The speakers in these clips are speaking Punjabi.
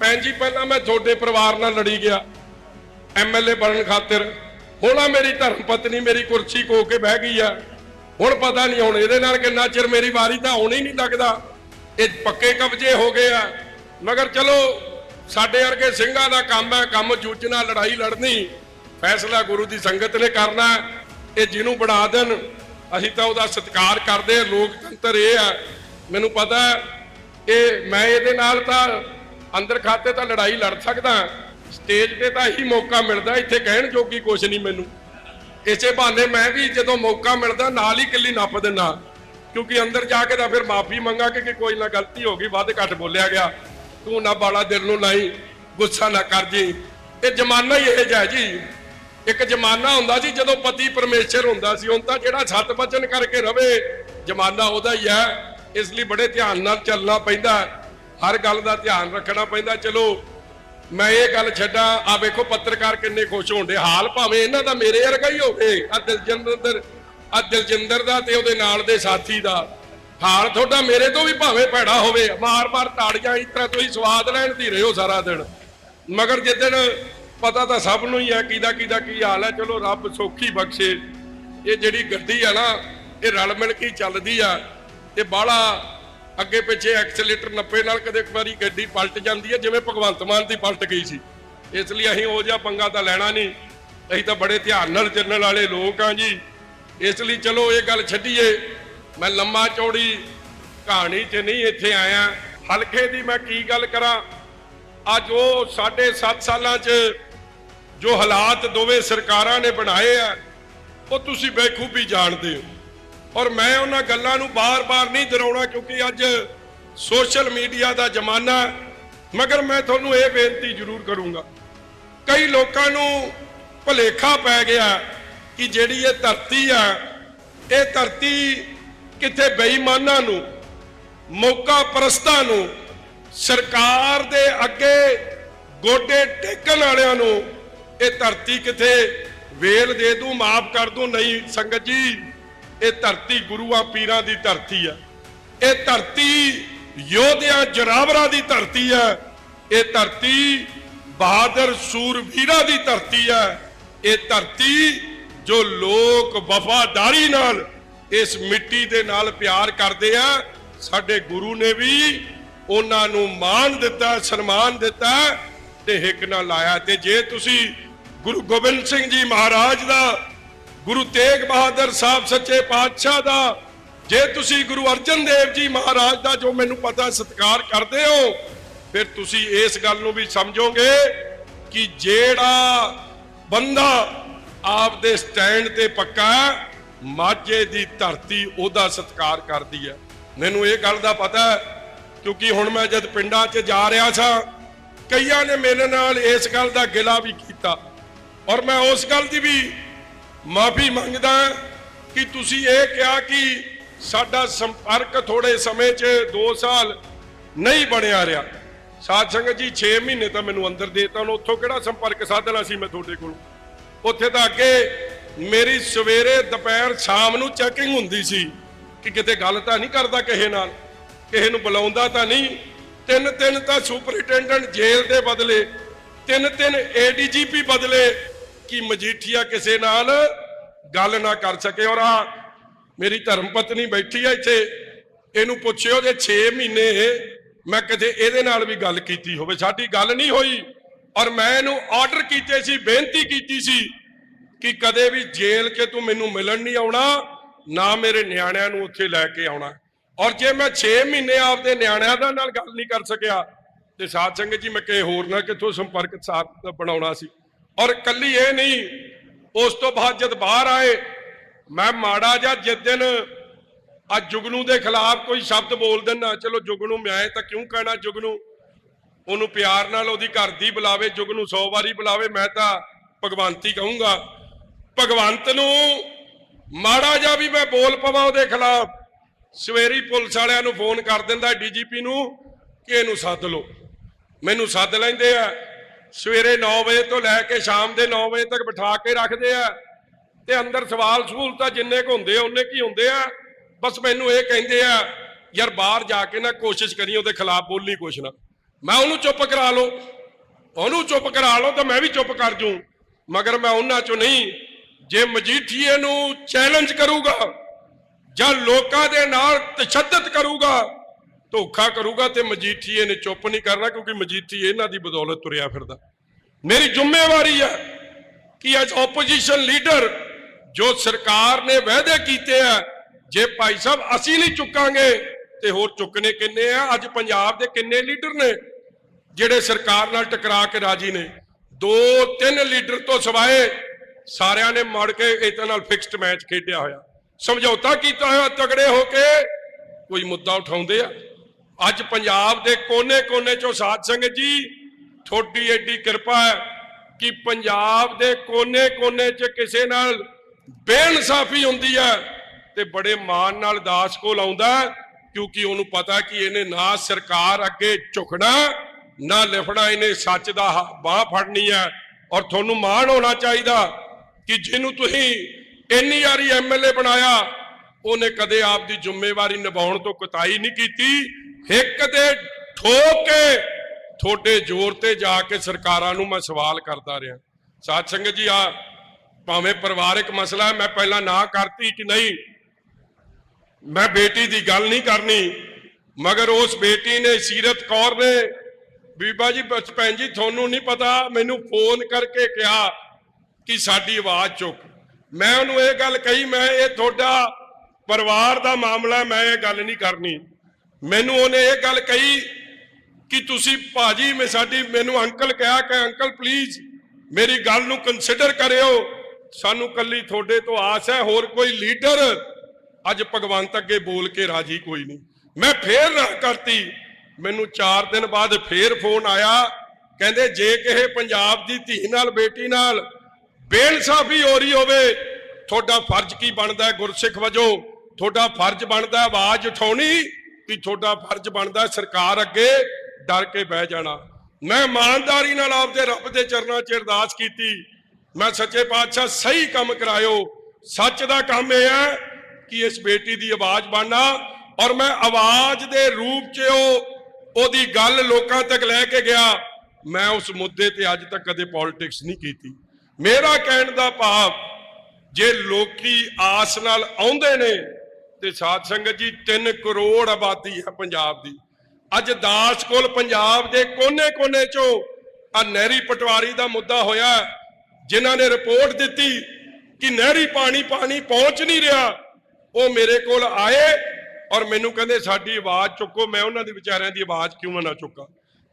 ਭੈਣ ਜੀ, ਪਹਿਲਾਂ ਮੈਂ ਤੁਹਾਡੇ ਪਰਿਵਾਰ ਨਾਲ ਲੜੀ ਗਿਆ। ਐਮਐਲਏ ਬਣਨ ਖਾਤਰ। ਹੁਣ ਆ ਮੇਰੀ ਧਰਮ ਪਤਨੀ ਮੇਰੀ ਕੁਰਸੀ ਕੋ ਕੇ ਬਹਿ ਗਈ ਆ। ਹੁਣ ਪਤਾ ਨਹੀਂ ਹੁਣ ਇਹਦੇ ਨਾਲ ਕਿੰਨਾ ਚਿਰ ਮੇਰੀ ਵਾਰੀ ਤਾਂ ਆਉਣੀ ਨਹੀਂ ਲੱਗਦਾ। ਇਹ ਪੱਕੇ ਕਬਜ਼ੇ ਹੋ ਗਏ ਆ। ਮਗਰ ਚਲੋ, ਸਾਡੇ ਵਰਗੇ ਸਿੰਘਾਂ ਦਾ ਕੰਮ ਹੈ ਕੰਮ ਜੂਝਣਾ, ਲੜਾਈ ਲੜਨੀ। ਫੈਸਲਾ ਗੁਰੂ ਦੀ ਸੰਗਤ ਨੇ ਕਰਨਾ ਇਹ ਜਿਹਨੂੰ ਬਣਾ ਦੇਣ, ਅਸੀਂ ਤਾਂ ਉਹਦਾ ਸਤਿਕਾਰ ਕਰਦੇ ਹਾਂ। ਲੋਕਤੰਤਰ ਇਹ ਆ। ਮੈਨੂੰ ਪਤਾ ਇਹ ਮੈਂ ਇਹਦੇ ਨਾਲ ਤਾਂ ਅੰਦਰ ਖਾਤੇ ਤਾਂ ਲੜਾਈ ਲੜ ਸਕਦਾ। ਸਟੇਜ ਤੇ ਤਾਂ ਹੀ ਮੌਕਾ ਮਿਲਦਾ, ਇੱਥੇ ਕਹਿਣ ਜੋਗੀ ਕੁਛ ਨਹੀਂ ਮੈਨੂੰ। ਇਸੇ ਬਹਾਨੇ ਮੈਂ ਵੀ ਜਦੋਂ ਮੌਕਾ ਮਿਲਦਾ, ਨਾਲ ਹੀ ਕਿੱਲੀ ਨੱਪ ਦਿੰਦਾ। ਕਿਉਂਕਿ ਅੰਦਰ ਜਾ ਕੇ ਤਾਂ ਫਿਰ ਮਾਫੀ ਮੰਗਾਂਗੇ ਕਿ ਕੋਈ ਨਾ ਗਲਤੀ ਹੋ ਗਈ, ਵੱਧ ਘੱਟ ਬੋਲਿਆ ਗਿਆ। ਤੂੰ ਨਾ ਬਾਲਾ ਦਿਲ ਨੂੰ ਲਾਈ, ਗੁੱਸਾ ਨਾ ਕਰ ਜੀ। ਇਹ ਜ਼ਮਾਨਾ ਹੀ ਇਹ ਜਿਹਾ ਜੀ। ਇੱਕ ਜ਼ਮਾਨਾ ਹੁੰਦਾ ਸੀ ਜਦੋਂ ਪਤੀ ਪਰਮੇਸ਼ਰ ਹੁੰਦਾ ਸੀ, ਹੁਣ ਤਾਂ ਜਿਹੜਾ ਸਤ ਬਚਨ ਕਰਕੇ ਰਵੇ, ਜ਼ਮਾਨਾ ਉਹਦਾ ਹੀ ਹੈ। ਇਸ ਲਈ ਬੜੇ ਧਿਆਨ ਨਾਲ ਚੱਲਣਾ ਪੈਂਦਾ। ਹਰ ਗੱਲ ਦਾ ਧਿਆਨ ਰੱਖਣਾ ਪੈਂਦਾ, ਚਲੋ, ਮੈਂ ਇਹ ਗੱਲ ਛੱਡਾਂ, ਆ ਵੇਖੋ ਪੱਤਰਕਾਰ ਕਿੰਨੇ ਖੁਸ਼ ਹੋਣਦੇ ਹਾਲ ਭਾਵੇਂ ਇਹਨਾਂ ਦਾ ਮੇਰੇ ਵਰਗਾ ਹੀ ਹੋਵੇ, ਆ ਦਿਲਜਿੰਦਰ ਆ ਦਿਲਜਿੰਦਰ ਦਾ ਤੇ ਉਹਦੇ ਨਾਲ ਦੇ ਸਾਥੀ ਦਾ, ਹਾਲ ਤੁਹਾਡਾ ਮੇਰੇ ਤੋਂ ਵੀ ਭਾਵੇਂ ਭੈੜਾ ਹੋਵੇ, ਮਾਰ-ਮਾਰ ਤਾੜੀਆਂ, ਇਸ ਤਰ੍ਹਾਂ ਤੁਸੀਂ ਸਵਾਦ ਲੈਣ ਦੀ ਰਹੋ ਸਾਰਾ ਦਿਨ। ਮਗਰ ਜਿੱਦਣ ਪਤਾ ਤਾਂ ਸਭ ਨੂੰ ਹੀ ਹੈ, ਕਿਹਦਾ ਕਿਹਦਾ ਕੀ ਹਾਲ ਹੈ, ਚਲੋ ਰੱਬ ਸੌਖੀ ਬਖਸ਼ੇ। ਇਹ ਜਿਹੜੀ ਗੱਡੀ ਆ ਨਾ, ਇਹ ਰਲ ਮਿਲ ਕੇ ਚੱਲਦੀ ਆ, ਤੇ ਬਾਹਲਾ ਅੱਗੇ ਪਿੱਛੇ ਐਕਸਲੇਟਰ ਨੱਪੇ ਨਾਲ ਕਦੇ ਇੱਕ ਵਾਰੀ ਗੱਡੀ ਪਲਟ ਜਾਂਦੀ ਹੈ, ਜਿਵੇਂ ਭਗਵੰਤ ਮਾਨ ਦੀ ਪਲਟ ਗਈ ਸੀ। ਇਸ ਲਈ ਅਸੀਂ ਉਹ ਜਿਹਾ ਪੰਗਾ ਤਾਂ ਲੈਣਾ ਨਹੀਂ। ਅਸੀਂ ਤਾਂ ਬੜੇ ਧਿਆਨ ਨਾਲ ਚੱਲਣ ਵਾਲੇ ਲੋਕ ਆ ਜੀ। ਇਸ ਲਈ ਚਲੋ ਇਹ ਗੱਲ ਛੱਡੀਏ। ਮੈਂ ਲੰਮਾ ਚੌੜੀ ਕਹਾਣੀ 'ਚ ਨਹੀਂ ਇੱਥੇ ਆਇਆ। ਹਲਕੇ ਦੀ ਮੈਂ ਕੀ ਗੱਲ ਕਰਾਂ? ਅੱਜ ਉਹ ਸਾਡੇ 7 ਸਾਲਾਂ 'ਚ ਜੋ ਹਾਲਾਤ ਦੋਵੇਂ ਸਰਕਾਰਾਂ ਨੇ ਬਣਾਏ ਆ, ਉਹ ਤੁਸੀਂ ਬੇਖੂਬੀ ਜਾਣਦੇ ਹੋ। ਔਰ ਮੈਂ ਉਹਨਾਂ ਗੱਲਾਂ ਨੂੰ ਬਾਰ-ਬਾਰ ਨਹੀਂ ਦੁਹਰਾਉਣਾ ਕਿਉਂਕਿ ਅੱਜ ਸੋਸ਼ਲ ਮੀਡੀਆ ਦਾ ਜ਼ਮਾਨਾ ਮਗਰ ਮੈਂ ਤੁਹਾਨੂੰ ਇਹ ਬੇਨਤੀ ਜ਼ਰੂਰ ਕਰੂੰਗਾ, ਕਈ ਲੋਕਾਂ ਨੂੰ ਭੁਲੇਖਾ ਪੈ ਗਿਆ ਕਿ ਜਿਹੜੀ ਇਹ ਧਰਤੀ ਆ ਇਹ ਧਰਤੀ ਕਿਤੇ ਬੇਈਮਾਨਾਂ ਨੂੰ, ਮੌਕਾ ਪ੍ਰਸਤਾਂ ਨੂੰ, ਸਰਕਾਰ ਦੇ ਅੱਗੇ ਗੋਡੇ ਟੇਕਣ ਵਾਲਿਆਂ ਨੂੰ ਇਹ ਧਰਤੀ ਕਿਤੇ ਵੇਲ ਦੇ ਦੂੰ, ਮਾਫ ਕਰ ਦੂੰ, ਨਹੀਂ ਸੰਗਤ ਜੀ। ਇਹ ਧਰਤੀ ਗੁਰੂਆਂ ਪੀਰਾਂ ਦੀ ਧਰਤੀ ਆ। ਇਹ ਧਰਤੀ ਯੋਧਿਆਂ ਜਰਾਵਰਾਂ ਦੀ ਧਰਤੀ ਆ। ਇਹ ਧਰਤੀ ਬਹਾਦਰ ਸੂਰਵੀਰਾਂ ਦੀ ਧਰਤੀ ਆ। ਇਹ ਧਰਤੀ ਜੋ ਲੋਕ ਵਫਾਦਾਰੀ ਨਾਲ ਇਸ ਮਿੱਟੀ ਦੇ ਨਾਲ ਪਿਆਰ ਕਰਦੇ ਆ, ਸਾਡੇ ਗੁਰੂ ਨੇ ਵੀ ਉਹਨਾਂ ਨੂੰ ਮਾਣ ਦਿੱਤਾ, ਸਨਮਾਨ ਦਿੱਤਾ ਤੇ ਹਿੱਕ ਨਾਲ ਲਾਇਆ। ਤੇ ਜੇ ਤੁਸੀਂ ਗੁਰੂ ਗੋਬਿੰਦ ਸਿੰਘ ਜੀ ਮਹਾਰਾਜ ਦਾ ਗੁਰੂ ਤੇਗ ਬਹਾਦਰ ਸਾਹਿਬ ਸੱਚੇ ਪਾਤਸ਼ਾਹ ਦਾ। ਜੇ ਤੁਸੀਂ ਗੁਰੂ ਅਰਜਨ ਦੇਵ ਜੀ ਮਹਾਰਾਜ ਦਾ ਜੋ ਮੈਨੂੰ ਪਤਾ ਸਤਿਕਾਰ ਕਰਦੇ ਹੋ, ਫਿਰ ਤੁਸੀਂ ਇਸ ਗੱਲ ਨੂੰ ਵੀ ਸਮਝੋਗੇ ਕਿ ਜਿਹੜਾ ਬੰਦਾ ਆਪ ਦੇ ਸਟੈਂਡ ਤੇ ਪੱਕਾ ਮਾਝੇ ਦੀ ਧਰਤੀ ਉਹਦਾ ਸਤਿਕਾਰ ਕਰਦੀ ਹੈ। ਮੈਨੂੰ ਇਹ ਗੱਲ ਦਾ ਪਤਾ ਹੈ, ਕਿਉਂਕਿ ਹੁਣ ਮੈਂ ਜਦ ਪਿੰਡਾਂ 'ਚ ਜਾ ਰਿਹਾ ਸਾਂ, ਕਈਆਂ ਨੇ ਮੇਰੇ ਨਾਲ ਇਸ ਗੱਲ ਦਾ ਗਿਲਾ ਵੀ ਕੀਤਾ। ਔਰ ਮੈਂ ਉਸ ਗੱਲ ਦੀ ਵੀ ਮਾਫੀ ਮੰਗਦਾ ਕਿ ਤੁਸੀਂ ਇਹ ਕਿਹਾ ਕਿ ਸਾਡਾ ਸੰਪਰਕ ਥੋੜੇ ਸਮੇਂ 'ਚ 2 ਸਾਲ ਨਹੀਂ ਬਣਿਆ ਰਿਹਾ। ਸਾਧ ਸੰਗਤ ਜੀ 6 ਮਹੀਨੇ ਤਾਂ ਮੈਨੂੰ ਅੰਦਰ ਦੇਤਾ। ਉਹਨੂੰ ਉੱਥੋਂ ਕਿਹੜਾ ਸੰਪਰਕ ਸਾਧਣਾ ਸੀ ਮੈਂ ਤੁਹਾਡੇ ਕੋਲ? ਉੱਥੇ ਤਾਂ ਅੱਗੇ ਮੇਰੀ ਸਵੇਰੇ, ਦੁਪਹਿਰ, ਸ਼ਾਮ ਨੂੰ ਚੈਕਿੰਗ ਹੁੰਦੀ ਸੀ ਕਿ ਕਿਤੇ ਗੱਲ ਤਾਂ ਨਹੀਂ ਕਰਦਾ ਕਿਸੇ ਨਾਲ, ਕਿਸੇ ਨੂੰ ਬੁਲਾਉਂਦਾ ਤਾਂ ਨਹੀਂ। ਤਿੰਨ ਤਿੰਨ ਤਾਂ ਸੁਪਰਿੰਟੈਂਡੈਂਟ ਜੇਲ੍ਹ ਦੇ ਬਦਲੇ, ਤਿੰਨ ਤਿੰਨ ਏਡੀਜੀਪੀ ਬਦਲੇ ਕਿ ਮਜੀਠੀਆ ਕਿਸੇ ਨਾਲ ਗੱਲ ਨਾ ਕਰ ਸਕੇ? ਔਰ ਆ ਮੇਰੀ ਧਰਮ ਪਤਨੀ ਬੈਠੀ ਆ ਇੱਥੇ। ਇਹਨੂੰ ਪੁੱਛਿਓ ਜੇ 6 ਮਹੀਨੇ ਮੈਂ ਕਦੇ ਇਹਦੇ ਨਾਲ ਵੀ ਗੱਲ ਕੀਤੀ ਹੋਵੇ। ਸਾਡੀ ਗੱਲ ਨਹੀਂ ਹੋਈ। ਔਰ ਮੈਂ ਇਹਨੂੰ ਆਰਡਰ ਕੀਤੇ ਸੀ, ਬੇਨਤੀ ਕੀਤੀ ਸੀ ਕਿ ਕਦੇ ਵੀ ਜੇਲ੍ਹ 'ਚ ਤੂੰ ਮੈਨੂੰ ਮਿਲਣ ਨਹੀਂ ਆਉਣਾ, ਨਾ ਮੇਰੇ ਨਿਆਣਿਆਂ ਨੂੰ ਉੱਥੇ ਲੈ ਕੇ ਆਉਣਾ। ਔਰ ਜੇ ਮੈਂ 6 ਮਹੀਨੇ ਆਪਦੇ ਨਿਆਣਿਆਂ ਦਾ ਨਾਲ ਗੱਲ ਨਹੀਂ ਕਰ ਸਕਿਆ, ਤੇ ਸਾਧ ਸੰਗਤ ਜੀ, ਮੈਂ ਕਿਸੇ ਹੋਰ ਨਾਲ ਕਿੱਥੋਂ ਸੰਪਰਕ ਸਾਥ ਬਣਾਉਣਾ ਸੀ? ਔਰ ਕੱਲੀ ਇਹ ਨਹੀਂ, ਉਸ ਤੋਂ ਬਾਅਦ ਜਦ ਬਾਹਰ ਆਏ, ਮੈਂ ਮਾੜਾ ਜਿਹਾ ਜਿਸ ਦਿਨ ਆ ਜੁਗਨੂ ਦੇ ਖਿਲਾਫ ਕੋਈ ਸ਼ਬਦ ਬੋਲ ਦਿੰਦਾ, ਚਲੋ ਜੁਗਨੂ ਮੈਂ ਤਾਂ ਕਿਉਂ ਕਹਿਣਾ ਜੁਗਨੂ? ਉਹਨੂੰ ਪਿਆਰ ਨਾਲ ਉਹਦੀ ਘਰ ਦੀ ਬੁਲਾਵੇ ਜੁਗ ਨੂੰ 100 ਵਾਰੀ ਬੁਲਾਵੇ, ਮੈਂ ਤਾਂ ਭਗਵੰਤੀ ਕਹੂੰਗਾ। ਭਗਵੰਤ ਨੂੰ ਮਾੜਾ ਜਿਹਾ ਵੀ ਮੈਂ ਬੋਲ ਪਵਾਂ ਉਹਦੇ ਖਿਲਾਫ, ਸਵੇਰੀ ਪੁਲਿਸ ਵਾਲਿਆਂ ਨੂੰ ਫੋਨ ਕਰ ਦਿੰਦਾ ਡੀਜੀਪੀ ਨੂੰ ਕਿ ਇਹਨੂੰ ਸੱਦ ਲਓ। ਮੈਨੂੰ ਸੱਦ ਲੈਂਦੇ ਆ। ਸਵੇਰੇ 9 ਵਜੇ ਤੋਂ ਲੈ ਕੇ ਸ਼ਾਮ ਦੇ 9 ਵਜੇ ਤੱਕ ਬਿਠਾ ਕੇ ਰੱਖਦੇ ਆ। ਤੇ ਅੰਦਰ ਸਵਾਲ ਸਹੂਲਤਾਂ ਜਿੰਨੇ ਕੁ ਹੁੰਦੇ ਆ, ਉਹਨੇ ਕੀ ਹੁੰਦੇ ਆ? ਬਸ ਮੈਨੂੰ ਇਹ ਕਹਿੰਦੇ ਆ, ਯਾਰ ਬਾਹਰ ਜਾ ਕੇ ਨਾ ਕੋਸ਼ਿਸ਼ ਕਰੀ, ਉਹਦੇ ਖਿਲਾਫ ਬੋਲੀ ਕੁਛ ਨਾ। ਮੈਂ ਉਹਨੂੰ ਚੁੱਪ ਕਰਾ ਲਓ ਉਹਨੂੰ ਚੁੱਪ ਕਰਾ ਲਓ ਤਾਂ ਮੈਂ ਵੀ ਚੁੱਪ ਕਰ ਜੂ ਮਗਰ ਮੈਂ ਉਹਨਾਂ ਚੋਂ ਨਹੀਂ, ਜੇ ਮਜੀਠੀਏ ਨੂੰ ਚੈਲੰਜ ਕਰੂਗਾ ਜਾਂ ਲੋਕਾਂ ਦੇ ਨਾਲ ਤਸ਼ੱਦਦ ਕਰੂਗਾ ਧੋਖਾ ਕਰੂਗਾ ਤੇ ਮਜੀਠੀਏ ਨੇ ਚੁੱਪ ਨਹੀਂ ਕਰਨਾ ਕਿਉਂਕਿ ਮਜੀਠੀਏ ਇਹਨਾਂ ਦੀ ਬਦੌਲਤ ਤੁਰਿਆ ਫਿਰਦਾ। ਮੇਰੀ ਜ਼ਿੰਮੇਵਾਰੀ ਹੈ ਕਿ ਅੱਜ ਆਪੋਜੀਸ਼ਨ ਲੀਡਰ ਜੋ ਸਰਕਾਰ ਨੇ ਵਾਅਦੇ ਕੀਤੇ ਆ, ਜੇ ਭਾਈ ਸਾਹਿਬ ਅਸੀਂ ਨਹੀਂ ਚੁੱਕਾਂਗੇ ਤੇ ਹੋਰ ਚੁੱਕਣੇ ਕਿੰਨੇ ਆ? ਅੱਜ ਪੰਜਾਬ ਦੇ ਕਿੰਨੇ ਲੀਡਰ ਨੇ ਜਿਹੜੇ ਸਰਕਾਰ ਨਾਲ ਟਕਰਾ ਕੇ ਰਾਜੀ ਨੇ? ਦੋ ਤਿੰਨ ਲੀਡਰ ਤੋਂ ਸਿਵਾਏ ਸਾਰਿਆਂ ਨੇ ਮੜ ਕੇ ਇਹਦੇ ਨਾਲ ਫਿਕਸਡ ਮੈਚ ਖੇਡਿਆ ਹੋਇਆ। ਸਮਝੌਤਾ ਕੀਤਾ ਹੋਇਆ, ਤਗੜੇ ਹੋ ਕੇ ਕੋਈ ਮੁੱਦਾ ਉਠਾਉਂਦੇ ਆ। ਅੱਜ ਪੰਜਾਬ ਦੇ ਕੋਨੇ-ਕੋਨੇ ਚੋਂ ਸਾਧ ਸੰਗਤ ਜੀ ਥੋੜੀ ਐਡੀ ਕਿਰਪਾ ਹੈ ਕਿ ਪੰਜਾਬ ਦੇ ਕੋਨੇ-ਕੋਨੇ 'ਚ ਕਿਸੇ ਨਾਲ ਬੇਇਨਸਾਫੀ ਹੁੰਦੀ ਹੈ ਤੇ ਬੜੇ ਮਾਣ ਨਾਲ ਦਾਸ ਕੋਲ ਆਉਂਦਾ ਕਿਉਂਕਿ ਉਹਨੂੰ ਪਤਾ ਕਿ ਇਹਨੇ ਨਾ ਸਰਕਾਰ ਅੱਗੇ ਝੁਕਣਾ, ਨਾ ਲਿਫੜਾ ਇਹਨੇ ਸੱਚ ਦਾ ਬਾਹ ਫੜਨੀ ਹੈ। ਔਰ ਤੁਹਾਨੂੰ ਮਾਣ ਹੋਣਾ ਚਾਹੀਦਾ ਕਿ ਜਿਹਨੂੰ ਤੁਸੀਂ ਇੰਨੀ ਵਾਰੀ ਐਮਐਲਏ ਬਣਾਇਆ ਉਹਨੇ ਕਦੇ ਆਪ ਦੀ ਜ਼ਿੰਮੇਵਾਰੀ ਨਿਭਾਉਣ ਤੋਂ ਕੁਤਾਈ ਨਹੀਂ ਕੀਤੀ। ਇੱਕ ਤੇ ਠੋਕ। ਕੇ ਤੁਹਾਡੇ ਜ਼ੋਰ ਤੇ ਜਾ ਕੇ ਸਰਕਾਰਾਂ ਨੂੰ ਮੈਂ ਸਵਾਲ ਕਰਦਾ ਰਿਹਾ। ਸਾਧ ਸੰਗਤ ਜੀ ਆ ਭਾਵੇਂ ਪਰਿਵਾਰਿਕ ਮਸਲਾ ਮੈਂ ਪਹਿਲਾਂ ਨਾ ਕਰਤੀ ਕਿ ਨਹੀਂ। ਮੈਂ ਬੇਟੀ ਦੀ ਗੱਲ ਨਹੀਂ ਕਰਨੀ, ਮਗਰ ਉਸ ਬੇਟੀ ਨੇ ਸੀਰਤ ਕੌਰ ਨੇ, ਬੀਬਾ ਜੀ, ਬਸ ਭੈਣ ਜੀ, ਤੁਹਾਨੂੰ ਨਹੀਂ ਪਤਾ, ਮੈਨੂੰ ਫੋਨ ਕਰਕੇ ਕਿਹਾ ਕਿ ਸਾਡੀ ਆਵਾਜ਼ ਚੁੱਕ। ਮੈਂ ਉਹਨੂੰ ਇਹ ਗੱਲ ਕਹੀ, ਮੈਂ ਇਹ ਤੁਹਾਡਾ ਪਰਿਵਾਰ ਦਾ ਮਾਮਲਾ ਮੈਂ ਇਹ ਗੱਲ ਨਹੀਂ ਕਰਨੀ। ਮੈਨੂੰ ਉਹਨੇ ਇਹ ਗੱਲ ਕਹੀ ਕਿ ਤੁਸੀਂ ਭਾਜੀ ਮੈਂ ਸਾਡੀ, ਮੈਨੂੰ ਅੰਕਲ ਕਿਹਾ ਕਿ ਅੰਕਲ ਪਲੀਜ਼ ਮੇਰੀ ਗੱਲ ਨੂੰ ਕੰਸੀਡਰ ਕਰਿਓ। ਸਾਨੂੰ ਕੱਲੀ ਤੁਹਾਡੇ ਤੋਂ ਆਸ ਹੈ, ਹੋਰ ਕੋਈ ਲੀਡਰ ਅੱਜ ਭਗਵੰਤ ਅੱਗੇ ਬੋਲ ਕੇ ਰਾਜੀ ਕੋਈ ਨਹੀਂ। ਮੈਂ ਫੇਰ ਨਾ ਕਰਤੀ। ਮੈਨੂੰ 4 ਦਿਨ ਬਾਅਦ ਫੇਰ ਫੋਨ ਆਇਆ। ਕਹਿੰਦੇ ਜੇ ਕਿਸੇ ਪੰਜਾਬ ਦੀ ਧੀ ਨਾਲ, ਬੇਟੀ ਨਾਲ ਬੇਇਨਸਾਫੀ ਹੋ ਰਹੀ ਹੋਵੇ, ਤੁਹਾਡਾ ਫਰਜ਼ ਕੀ ਬਣਦਾ ਗੁਰਸਿੱਖ ਵਜੋਂ? ਤੁਹਾਡਾ ਫਰਜ਼ ਬਣਦਾ ਆਵਾਜ਼ ਉਠਾਉਣੀ ਕਿ ਤੁਹਾਡਾ ਫਰਜ਼ ਬਣਦਾ ਸਰਕਾਰ ਅੱਗੇ ਡਰ ਕੇ ਬਹਿ ਜਾਣਾ। ਮੈਂ ਇਮਾਨਦਾਰੀ ਨਾਲ ਆਪਦੇ ਰੱਬ ਦੇ ਚਰਨਾਂ 'ਚ ਅਰਦਾਸ ਕੀਤੀ। ਮੈਂ ਸੱਚੇ ਪਾਤਸ਼ਾਹ ਸਹੀ ਕੰਮ ਕਰਾਇਓ। ਸੱਚ ਦਾ ਕੰਮ ਇਹ ਹੈ ਕਿ ਇਸ ਬੇਟੀ ਦੀ ਆਵਾਜ਼ ਬਣਨਾ ਔਰ ਮੈਂ ਆਵਾਜ਼ ਦੇ ਰੂਪ 'ਚ ਉਹ, ਉਹਦੀ ਗੱਲ ਲੋਕਾਂ ਤੱਕ ਲੈ ਕੇ ਗਿਆ। ਮੈਂ ਉਸ ਮੁੱਦੇ ਤੇ ਅੱਜ ਤੱਕ ਕਦੇ ਪੋਲਿਟਿਕਸ ਨਹੀਂ ਕੀਤੀ। ਮੇਰਾ ਕਹਿਣ ਦਾ ਭਾਵ, ਜੇ ਲੋਕੀ ਆਸ ਨਾਲ ਆਉਂਦੇ ਨੇ ਤੇ ਸਾਧ ਸੰਗਤ ਜੀ 3 ਕਰੋੜ ਆਬਾਦੀ ਹੈ ਪੰਜਾਬ ਦੀ। ਅੱਜ ਦਾਸ ਕੋਲ ਪੰਜਾਬ ਦੇ ਕੋਨੇ-ਕੋਨੇ ਚੋਂ ਆ ਨਹਿਰੀ ਪਟਵਾਰੀ ਦਾ ਮੁੱਦਾ ਹੋਇਆ ਜਿਨ੍ਹਾਂ ਨੇ ਰਿਪੋਰਟ ਦਿੱਤੀ ਕਿ ਨਹਿਰੀ ਪਾਣੀ ਪਾਣੀ ਪਹੁੰਚ ਨਹੀਂ ਰਿਹਾ। ਉਹ ਮੇਰੇ ਕੋਲ ਆਏ ਔਰ ਮੈਨੂੰ ਕਹਿੰਦੇ, ਸਾਡੀ ਆਵਾਜ਼ ਚੁੱਕੋ, ਮੈਂ ਉਹਨਾਂ ਦੇ ਵਿਚਾਰਿਆਂ ਦੀ ਆਵਾਜ਼ ਕਿਉਂ ਨਾ ਚੁੱਕਾਂ?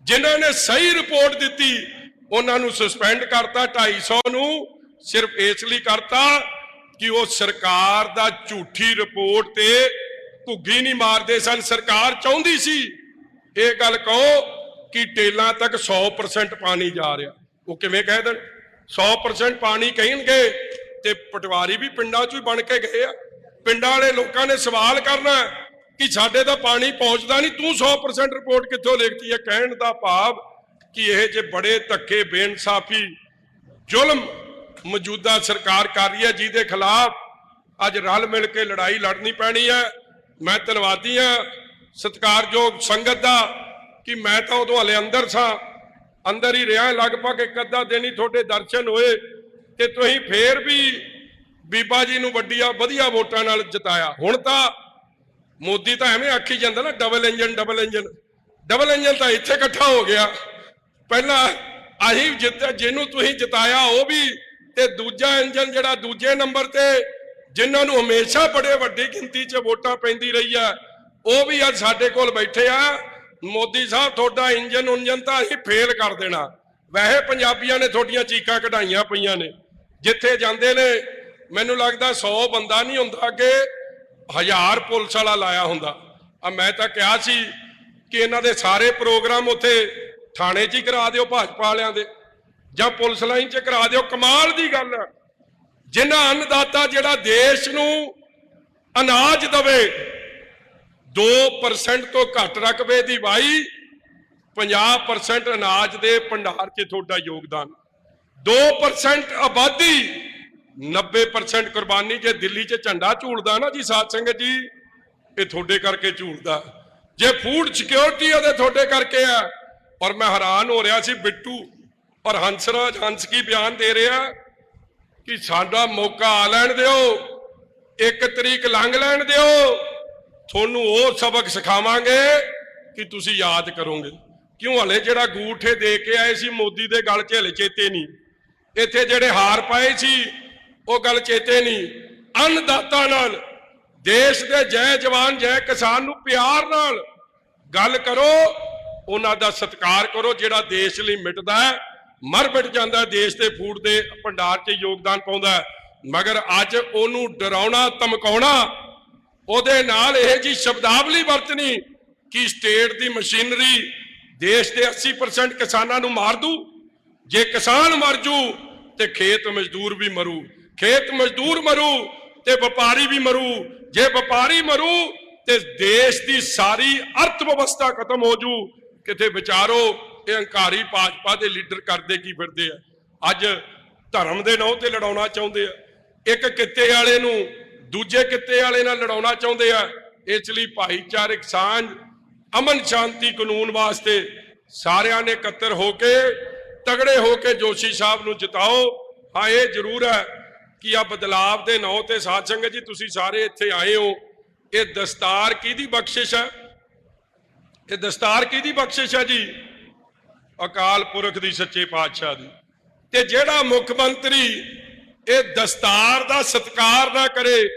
ਜਿਨ੍ਹਾਂ ਨੇ ਸਹੀ ਰਿਪੋਰਟ ਦਿੱਤੀ, ਉਹਨਾਂ ਨੂੰ ਸਸਪੈਂਡ ਕਰਤਾ 250 ਨੂੰ ਸਿਰਫ ਇਸ ਲਈ ਕਰਤਾ ਕਿ ਉਹ ਸਰਕਾਰ ਦਾ ਝੂਠੀ ਰਿਪੋਰਟ ਤੇ ਘੁੱਗੀ ਨਹੀਂ ਮਾਰਦੇ ਸਨ। ਸਰਕਾਰ ਚਾਹੁੰਦੀ ਸੀ, ਇਹ ਗੱਲ ਕਹੋ ਕਿ ਟੇਲਾਂ ਤੱਕ 100% ਪਾਣੀ ਜਾ ਰਿਹਾ। ਉਹ ਕਿਵੇਂ ਕਹਿ ਦੇਣ? 100% ਪਾਣੀ ਕਹਿਣਗੇ ਤੇ ਪਟਵਾਰੀ ਵੀ ਪਿੰਡਾਂ 'ਚੋਂ ਹੀ ਬਣ ਕੇ ਗਏ ਆ। ਪਿੰਡਾਂ ਵਾਲੇ ਲੋਕਾਂ ਨੇ ਸਵਾਲ ਕਰਨਾ ਕਿ ਸਾਡੇ ਤਾਂ ਪਾਣੀ ਪਹੁੰਚਦਾ ਨਹੀਂ, ਤੂੰ 100% ਰਿਪੋਰਟ ਕਿੱਥੋਂ ਲਿਖਤੀ ਹੈ? ਕਹਿਣ ਦਾ ਭਾਵ ਕਿ ਇਹ ਜੇ ਬੜੇ ਧੱਕੇ, ਬੇਇਨਸਾਫੀ, ਜ਼ੁਲਮ ਮੌਜੂਦਾ ਸਰਕਾਰ ਕਰ ਰਹੀ ਹੈ ਜਿਹਦੇ ਖਿਲਾਫ ਅੱਜ ਰਲ ਮਿਲ ਕੇ ਲੜਾਈ ਲੜਨੀ ਪੈਣੀ ਹੈ। ਮੈਂ ਧੰਨਵਾਦੀ ਹਾਂ ਸਤਿਕਾਰਯੋਗ ਸੰਗਤ ਦਾ ਕਿ ਮੈਂ ਤਾਂ ਉਦੋਂ ਹਲੇ ਅੰਦਰ ਸਾਂ। ਅੰਦਰ ਹੀ ਰਿਹਾ, ਲਗਭਗ ਇੱਕ ਅੱਧਾ ਦਿਨ ਹੀ ਤੁਹਾਡੇ ਦਰਸ਼ਨ ਹੋਏ ਤੇ ਤੁਸੀਂ ਫੇਰ ਵੀ ਬੀਬਾ ਜੀ ਨੂੰ ਵੱਡੀਆਂ, ਵਧੀਆ ਵੋਟਾਂ ਨਾਲ ਜਿਤਾਇਆ। ਹੁਣ ਤਾਂ ਮੋਦੀ ਤਾਂ ਐਵੇਂ ਆਖੀ ਜਾਂਦਾ ਨਾ double engine double engine double engine ਤਾਂ ਇੱਥੇ ਇਕੱਠਾ ਹੋ ਗਿਆ। ਪਹਿਲਾਂ ਆਹੀ ਜਿੱਤ ਜਿਹਨੂੰ ਤੁਸੀਂ ਜਿਤਾਇਆ, ਉਹ ਵੀ ਤੇ ਦੂਜਾ ਇੰਜਨ ਜਿਹੜਾ ਦੂਜੇ ਨੰਬਰ ਤੇ, ਜਿਨ੍ਹਾਂ ਨੂੰ ਹਮੇਸ਼ਾ ਬੜੇ ਵੱਡੀ ਗਿਣਤੀ 'ਚ ਵੋਟਾਂ ਪੈਂਦੀ ਰਹੀ ਆ, ਉਹ ਵੀ ਅੱਜ ਸਾਡੇ ਕੋਲ ਬੈਠੇ ਆ। ਮੋਦੀ ਸਾਹਿਬ, ਤੁਹਾਡਾ ਇੰਜਨ ਉਂਜਨ ਤਾਂ ਅਸੀਂ ਫੇਲ ਕਰ ਦੇਣਾ। ਵੈਸੇ ਪੰਜਾਬੀਆਂ ਨੇ ਤੁਹਾਡੀਆਂ ਚੀਕਾਂ ਕਢਾਈਆਂ ਪਈਆਂ ਨੇ। ਜਿੱਥੇ ਜਾਂਦੇ ਨੇ, ਮੈਨੂੰ ਲੱਗਦਾ 100 ਬੰਦਾ ਨਹੀਂ ਹੁੰਦਾ ਕਿ ਹਜ਼ਾਰ ਪੁਲਿਸ ਵਾਲਾ ਲਾਇਆ ਹੁੰਦਾ। ਆ ਮੈਂ ਤਾਂ ਕਿਹਾ ਸੀ ਕਿ ਇਹਨਾਂ ਦੇ ਸਾਰੇ ਪ੍ਰੋਗਰਾਮ ਉੱਥੇ ਥਾਣੇ 'ਚ ਹੀ ਕਰਾ ਦਿਓ ਭਾਜਪਾ ਵਾਲਿਆਂ ਦੇ। ਜਾਂ ਪੁਲਿਸ ਲਾਈਨ 'ਚ ਕਰਾ ਦਿਓ, ਕਮਾਲ ਦੀ ਗੱਲ ਹੈ। ਜਿਨ੍ਹਾਂ ਅੰਨਦਾਤਾ ਜਿਹੜਾ ਦੇਸ਼ ਨੂੰ ਅਨਾਜ ਦਵੇ 2% ਤੋਂ ਘੱਟ ਰਕਬੇ ਦੀ ਵਾਈ 50% ਅਨਾਜ ਦੇ ਭੰਡਾਰ 'ਚ ਤੁਹਾਡਾ ਯੋਗਦਾਨ। 2% ਆਬਾਦੀ 90% ਕੁਰਬਾਨੀ ਜੇ ਦਿੱਲੀ 'ਚ ਝੰਡਾ ਝੂਲਦਾ ਨਾ ਜੀ, ਸਾਧ ਸੰਗਤ ਜੀ, ਇਹ ਤੁਹਾਡੇ ਕਰਕੇ ਝੂਲਦਾ। ਜੇ ਫੂਡ ਸਿਕਿਉਰਿਟੀ ਉਹਦੇ ਤੁਹਾਡੇ ਕਰਕੇ ਆ ਪਰ ਮੈਂ ਹੈਰਾਨ ਹੋ ਰਿਹਾ ਸੀ ਬਿੱਟੂ ਔਰ ਹੰਸਰਾਜ ਹੰਸ ਕੀ ਬਿਆਨ ਦੇ ਰਿਹਾ ਕਿ ਸਾਡਾ ਮੌਕਾ ਆ ਲੈਣ ਦਿਓ, ਇੱਕ ਤਰੀਕ ਲੰਘ ਲੈਣ ਦਿਓ, ਤੁਹਾਨੂੰ ਉਹ ਸਬਕ ਸਿਖਾਵਾਂਗੇ ਕਿ ਤੁਸੀਂ ਯਾਦ ਕਰੋਗੇ। ਕਿਉਂ ਹਲੇ ਜਿਹੜਾ ਗੂਠੇ ਦੇ ਕੇ ਆਏ ਸੀ, ਮੋਦੀ ਦੇ ਗਲ 'ਚ ਹਲੇ ਚੇਤੇ ਨਹੀਂ। ਇੱਥੇ ਜਿਹੜੇ ਹਾਰ ਪਾਏ ਸੀ, ਉਹ ਗੱਲ ਚੇਤੇ ਨਹੀਂ। ਅੰਨਦਾਤਾ ਨਾਲ, ਦੇਸ਼ ਦੇ ਜੈ ਜਵਾਨ, ਜੈ ਕਿਸਾਨ ਨੂੰ ਪਿਆਰ ਨਾਲ ਗੱਲ ਕਰੋ, ਉਹਨਾਂ ਦਾ ਸਤਿਕਾਰ ਕਰੋ, ਜਿਹੜਾ ਦੇਸ਼ ਲਈ ਮਿਟਦਾ ਹੈ। ਮਰ ਮਿਟ ਜਾਂਦਾ, ਦੇਸ਼ ਦੇ ਫੂਡ ਦੇ ਭੰਡਾਰ 'ਚ ਯੋਗਦਾਨ ਪਾਉਂਦਾ ਮਗਰ ਅੱਜ ਉਹਨੂੰ ਡਰਾਉਣਾ, ਧਮਕਾਉਣਾ, ਉਹਦੇ ਨਾਲ ਇਹ ਜੀ ਸ਼ਬਦਾਵਲੀ ਵਰਤਣੀ ਕਿ ਸਟੇਟ ਦੀ ਮਸ਼ੀਨਰੀ ਦੇਸ਼ ਦੇ 80% ਕਿਸਾਨਾਂ ਨੂੰ ਮਾਰ ਦੂ। ਜੇ ਕਿਸਾਨ ਮਰ ਜੂ, ਤੇ ਖੇਤ ਮਜ਼ਦੂਰ ਵੀ ਮਰੂ। ਖੇਤ ਮਜ਼ਦੂਰ ਮਰੂ, ਤੇ ਵਪਾਰੀ ਵੀ ਮਰੂ। ਜੇ ਵਪਾਰੀ ਮਰੂ, ਤੇ ਦੇਸ਼ ਦੀ ਸਾਰੀ ਅਰਥ ਵਿਵਸਥਾ ਖਤਮ ਹੋ ਜੂ। ਕਿਤੇ ਵਿਚਾਰੋ ਇਹ ਹੰਕਾਰੀ ਭਾਜਪਾ ਦੇ ਲੀਡਰ ਕਰਦੇ ਕੀ ਫਿਰਦੇ ਆ? ਅੱਜ ਧਰਮ ਦੇ ਨਾਂ ਤੇ ਲੜਾਉਣਾ ਚਾਹੁੰਦੇ ਆ। ਇੱਕ ਕਿੱਤੇ ਵਾਲੇ ਨੂੰ ਦੂਜੇ ਕਿੱਤੇ ਵਾਲੇ ਨਾਲ ਲੜਾਉਣਾ ਚਾਹੁੰਦੇ ਆ। ਇਸ ਲਈ ਭਾਈਚਾਰਕ ਸਾਂਝ, ਅਮਨ ਸ਼ਾਂਤੀ ਕਾਨੂੰਨ ਵਾਸਤੇ ਸਾਰਿਆਂ ਨੇ ਇਕੱਤਰ ਹੋ ਕੇ, ਤਗੜੇ ਹੋ ਕੇ ਜੋਸ਼ੀ ਸਾਹਿਬ ਨੂੰ ਜਿਤਾਓ। ਹਾਂ, ਇਹ ਜ਼ਰੂਰ ਹੈ ਕਿ ਆ ਬਦਲਾਵ ਦੇ ਨਾਂ ਤੇ ਸਾਧ ਸੰਗਤ ਜੀ, ਤੁਸੀਂ ਸਾਰੇ ਇੱਥੇ ਆਏ ਹੋ। ਇਹ ਦਸਤਾਰ ਕਿਹਦੀ ਬਖਸ਼ਿਸ਼ ਹੈ? ਇਹ ਦਸਤਾਰ ਕਿਹਦੀ ਬਖਸ਼ਿਸ਼ ਹੈ ਜੀ? ਅਕਾਲ ਪੁਰਖ ਦੀ ਸੱਚੇ ਪਾਤਸ਼ਾਹ ਦੀ। ਤੇ ਜਿਹੜਾ ਮੁੱਖ ਮੰਤਰੀ ਇਹ ਦਸਤਾਰ ਦਾ ਸਤਿਕਾਰ ਨਾ ਕਰੇ,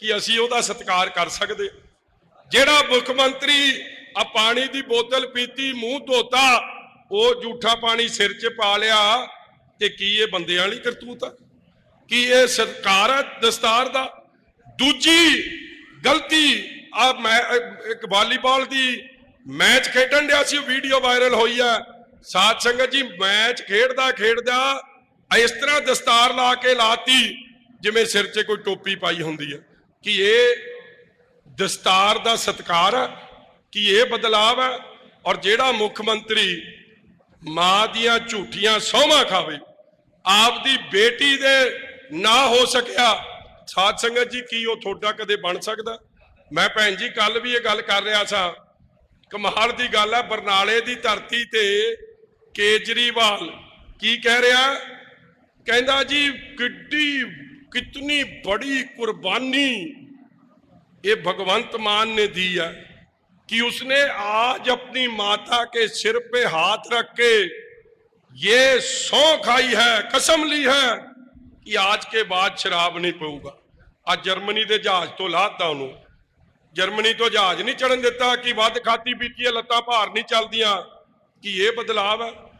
ਕਿ ਅਸੀਂ ਉਹਦਾ ਸਤਿਕਾਰ ਕਰ ਸਕਦੇ? ਜਿਹੜਾ ਮੁੱਖ ਮੰਤਰੀ ਆ ਪਾਣੀ ਦੀ ਬੋਤਲ ਪੀਤੀ, ਮੂੰਹ ਧੋਤਾ, ਉਹ ਝੂਠਾ ਪਾਣੀ ਸਿਰ 'ਚ ਪਾ ਲਿਆ, ਤੇ ਕੀ ਇਹ ਬੰਦਿਆਂ ਵਾਲੀ ਕਰਤੂਤ ਆ? ਕੀ ਇਹ ਸਰਕਾਰ ਹੈ ਦਸਤਾਰ ਦਾ? ਦੂਜੀ ਗਲਤੀ ਆ ਮੈਂ, ਇੱਕ ਵਾਲੀਬਾਲ ਦੀ ਮੈਚ ਖੇਡਣ ਡਿਆ ਸੀ ਵੀਡੀਓ ਵਾਇਰਲ ਹੋਈ ਆ। ਸਾਧ ਸੰਗਤ ਜੀ, ਮੈਚ ਖੇਡਦਾ ਖੇਡਦਾ ਇਸ ਤਰ੍ਹਾਂ ਦਸਤਾਰ ਲਾ ਕੇ ਲਾਤੀ, ਜਿਵੇਂ ਸਿਰ 'ਚ ਕੋਈ ਟੋਪੀ ਪਾਈ ਹੁੰਦੀ ਹੈ। ਕਿ ਇਹ ਦਸਤਾਰ ਦਾ ਸਤਕਾਰ ਹੈ, ਕਿ ਇਹ ਬਦਲਾਵ ਹੈ, ਔਰ ਜਿਹੜਾ ਮੁੱਖ ਮੰਤਰੀ ਮਾਂ ਦੀਆਂ ਝੂਠੀਆਂ ਸੌਹਾਂ ਖਾਵੇ, ਆਪਦੀ ਬੇਟੀ ਦੇ ਨਾ ਹੋ ਸਕਿਆ। ਸਾਧ ਸੰਗਤ ਜੀ, ਕੀ ਉਹ ਤੁਹਾਡਾ ਕਦੇ ਬਣ ਸਕਦਾ? ਮੈਂ ਭੈਣ ਜੀ ਕੱਲ ਵੀ ਇਹ ਗੱਲ ਕਰ ਰਿਹਾ ਸਾਂ। ਕਮਾਲ ਦੀ ਗੱਲ ਹੈ, ਬਰਨਾਲੇ ਦੀ ਧਰਤੀ ਤੇ ਕੇਜਰੀਵਾਲ ਕੀ ਕਹਿ ਰਿਹਾ ਕਹਿੰਦਾ ਜੀ ਕਿੱਡੀ ਕਿਤਨੀ ਬੜੀ ਕੁਰਬਾਨੀ ये भगवंत मान ने दी है कि उसने आज अपनी माता के सिर पे हाथ रख के ये सौ खाई है कसम ली है कि आज के बाद शराब नहीं पीऊंगा ਅੱਜ ਜਰਮਨੀ ਦੇ ਜਹਾਜ਼ ਤੋਂ ਲਾਤਾ ਉਹਨੂੰ ਜਰਮਨੀ ਤੋਂ ਜਹਾਜ਼ ਨਹੀਂ ਚੜਨ ਦਿੱਤਾ ਕਿ ਵੱਧ ਖਾਤੀ ਪੀਤੀ ਹੈ ਲੱਤਾਂ ਭਾਰ ਨਹੀਂ ਚੱਲਦੀਆਂ ਕਿ ਇਹ ਬਦਲਾਵ ਹੈ?